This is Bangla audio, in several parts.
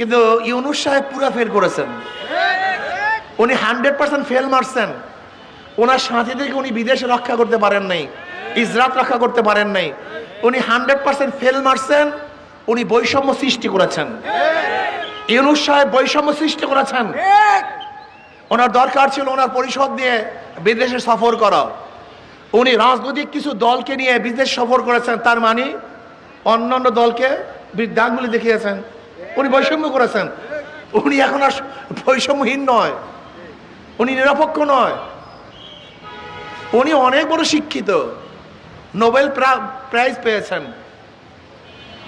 কিন্তু ইউনুস সাহেব পুরা ফেল করেছেন। উনি হান্ড্রেড পার্সেন্ট ফেল মারছেন। ওনার সাথীদেরকে উনি বিদেশে রক্ষা করতে পারেন নাই, ইজরাত রক্ষা করতে পারেন নাই। উনি হান্ড্রেড পার্সেন্ট ফেল মারছেন, উনি বৈষম্য সৃষ্টি করেছেন। ইউনুস সাহেব বৈষম্য সৃষ্টি করেছেন। ওনার দরকার ছিল ওনার পরিষদ নিয়ে বিদেশে সফর করা। উনি রাজনৈতিক কিছু দলকে নিয়ে বিদেশ সফর করেছেন, তার মানে অন্যান্য দলকে বৃদ্ধাঙ্গুলি দেখিয়েছেন। উনি বৈষম্য করেছেন। উনি এখন আর বৈষম্যহীন নয়। উনি নিরপেক্ষ নয়। উনি অনেক বড় শিক্ষিত। নোবেল প্রাইজ পেয়েছেন।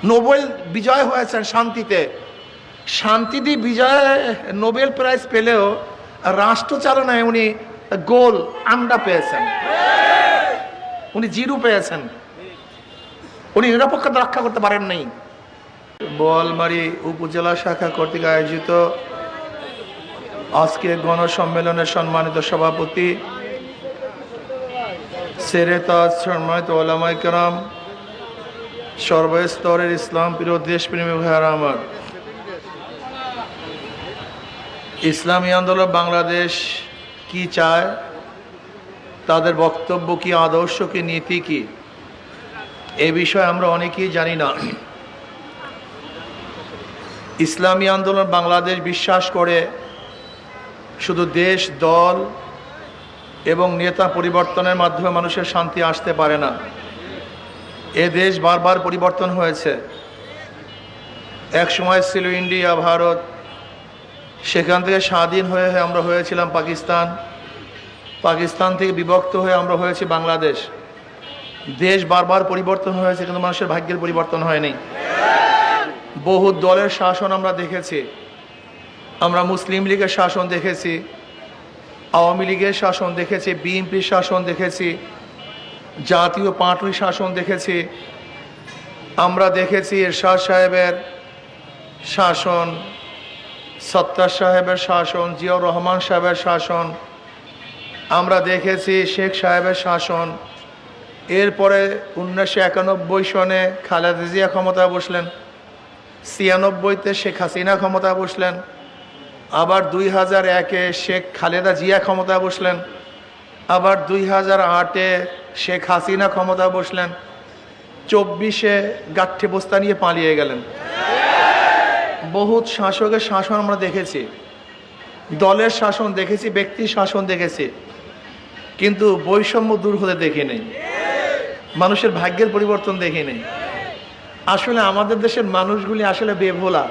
নোবেল বিজয় হয়েছেন শান্তিতে। শান্তিতে বিজয়, নোবেল প্রাইজ পেলেও রাষ্ট্রচালনায় উনি গোল, আন্ডা পেয়েছেন। উনি জিরো পেয়েছেন। উনি নিরপেক্ষতা রক্ষা করতে পারেন নাই। বোয়ালমারি উপজেলা শাখা কর্তৃক আয়োজিত আজকে গণসম্মেলনের সম্মানিত সভাপতি সেরেতাজ সম্মানিত ওলামাই কেরাম, সর্বস্তরের ইসলাম প্রিয় দেশপ্রেমী ভাইয়ারা আমার। ইসলামী আন্দোলন বাংলাদেশ কি চায়? তাদের বক্তব্য কি, আদর্শ কি, নীতি কি? এ বিষয়ে আমরা অনেকেই জানি না। ইসলামী আন্দোলন বাংলাদেশ বিশ্বাস করে শুধু দেশ, দল এবং নেতা পরিবর্তনের মাধ্যমে মানুষের শান্তি আসতে পারে না। এ দেশ বারবার পরিবর্তন হয়েছে। এক সময় ছিল ইন্ডিয়া, ভারত, সেখান থেকে স্বাধীন হয়ে হয়ে আমরা হয়েছিলাম পাকিস্তান। পাকিস্তান থেকে বিভক্ত হয়ে আমরা হয়েছি বাংলাদেশ। দেশ বারবার পরিবর্তন হয়েছে, কিন্তু মানুষের ভাগ্যের পরিবর্তন হয়নি। বহু দলের শাসন আমরা দেখেছি। আমরা মুসলিম লীগের শাসন দেখেছি, আওয়ামী লীগের শাসন দেখেছি বিএনপির শাসন দেখেছি, জাতীয় পার্টির শাসন দেখেছি। আমরা দেখেছি এরশাদ সাহেবের শাসন, সত্তার সাহেবের শাসন, জিয়াউর রহমান সাহেবের শাসন। আমরা দেখেছি শেখ সাহেবের শাসন। এরপরে উনিশশো একানব্বই সনে খালেদা জিয়া ক্ষমতায় বসলেন। ছিয়ানব্বইতে শেখ হাসিনা ক্ষমতায় বসলেন, আবার দুই হাজার একে শেখ খালেদা জিয়া ক্ষমতায় বসলেন, আবার দুই হাজার আটে শেখ হাসিনা ক্ষমতা বসলেন, চব্বিশে গাঠে বস্তা নিয়ে পালিয়ে গেলেন। বহুত শাসকের শাসন আমরা দেখেছি, দলের শাসন দেখেছি, ব্যক্তির শাসন দেখেছি, কিন্তু বৈষম্য দূর হতে দেখি নেই মানুষের ভাগ্যের পরিবর্তন দেখি নেই আসলে আমাদের দেশের মানুষগুলি আসলে বেভোলা।